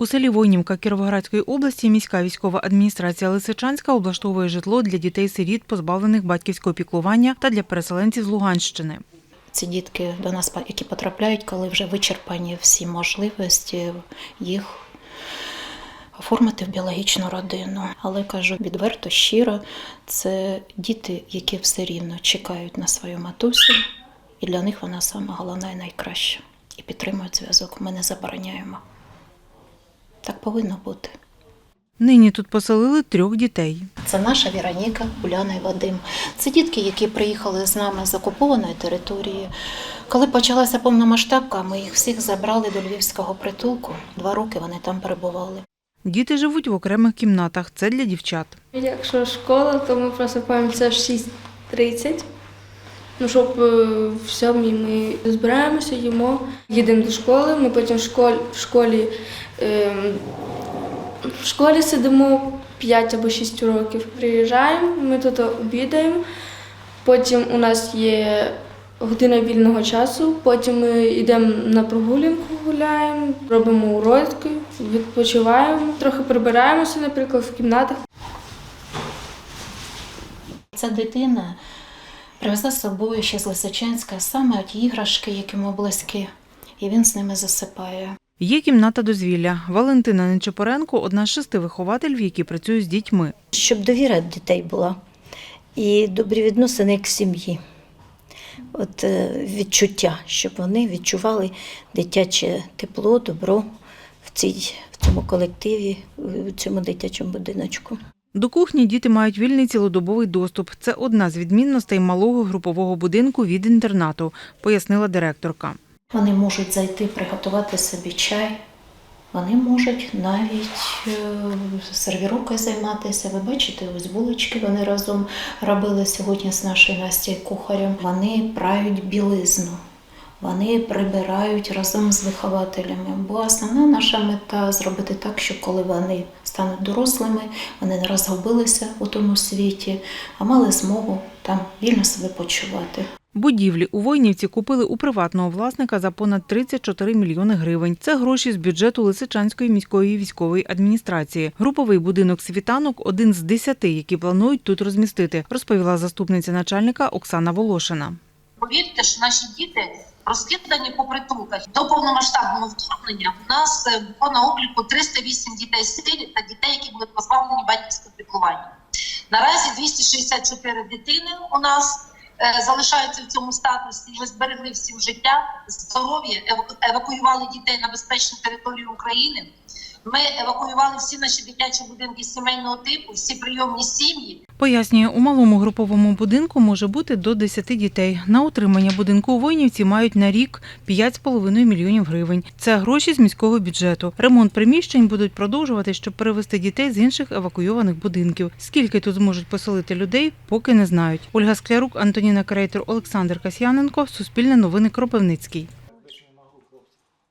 У селі Войнівка Кіровоградської області міська військова адміністрація Лисичанська облаштовує житло для дітей-сиріт, позбавлених батьківського піклування та для переселенців з Луганщини. Ці дітки до нас, які потрапляють, коли вже вичерпані всі можливості їх оформити в біологічну родину. Але кажу відверто, щиро, це діти, які все рівно чекають на свою матусю, і для них вона саме головна і найкраща. І підтримують зв'язок. Ми не забороняємо. Так повинно бути. Нині тут поселили трьох дітей. Це наша Віроніка, Уляна і Вадим. Це дітки, які приїхали з нами з окупованої території. Коли почалася повномасштабка, ми їх всіх забрали до львівського притулку. Два роки вони там перебували. Діти живуть в окремих кімнатах. Це для дівчат. Якщо школа, то ми просипаємося в 6.30. Ну, щоб е, в сьомій ми збираємося, їмо, їдемо до школи. Ми потім в школі, в школі, ем, в школі сидимо 5 або 6 років. Приїжджаємо, ми тут обідаємо. Потім у нас є година вільного часу. Потім ми йдемо на прогулянку, гуляємо, робимо уроки, відпочиваємо, трохи прибираємося, наприклад, в кімнатах. Ця дитина привезла з собою ще з Лисичанська саме ті іграшки, які йому близькі, і він з ними засипає. Є кімната дозвілля. Валентина Нечепоренко – одна з шести вихователів, які працюють з дітьми. щоб довіра дітей була і добрі відносини як сім'ї. От е, відчуття, щоб вони відчували дитяче тепло, добро в, цій, в цьому колективі, в цьому дитячому будиночку. До кухні діти мають вільний цілодобовий доступ. Це одна з відмінностей малого групового будинку від інтернату, пояснила директорка. Вони можуть зайти приготувати собі чай. Вони можуть навіть е, сервіровкою займатися. Ви бачите, ось булочки вони разом робили сьогодні з нашою Настю кухарем. Вони прають білизну, вони прибирають разом з вихователями. Бо основна наша мета зробити так, щоб коли вони стануть дорослими, вони не розгубилися у тому світі, а мали змогу там вільно себе почувати. Будівлі у Войнівці купили у приватного власника за понад 34 мільйони гривень. Це гроші з бюджету Лисичанської міської військової адміністрації. Груповий будинок світанок один з десяти, які планують тут розмістити, розповіла заступниця начальника Оксана Волошина. Повірте, що наші діти розкидані по притулках. До повномасштабного вторгнення у нас е, було на обліку 308 дітей сирі та дітей, які були позбавлені батьківського піклування. Наразі 264 дитини у нас е, залишаються в цьому статусі. Ми зберегли всім життя, здоров'я, еваку- евакуювали дітей на безпечну територію України. Ми евакуювали всі наші дитячі будинки сімейного типу, всі прийомні сім'ї. Пояснює, у малому груповому будинку може бути до 10 дітей. На утримання будинку у Войнівці мають на рік 5,5 мільйонів гривень. Це гроші з міського бюджету. Ремонт приміщень будуть продовжувати, щоб перевести дітей з інших евакуйованих будинків. Скільки тут зможуть поселити людей, поки не знають. Ольга Склярук, Антоніна Крейтер, Олександр Касьяненко. Суспільне новини Кропивницький.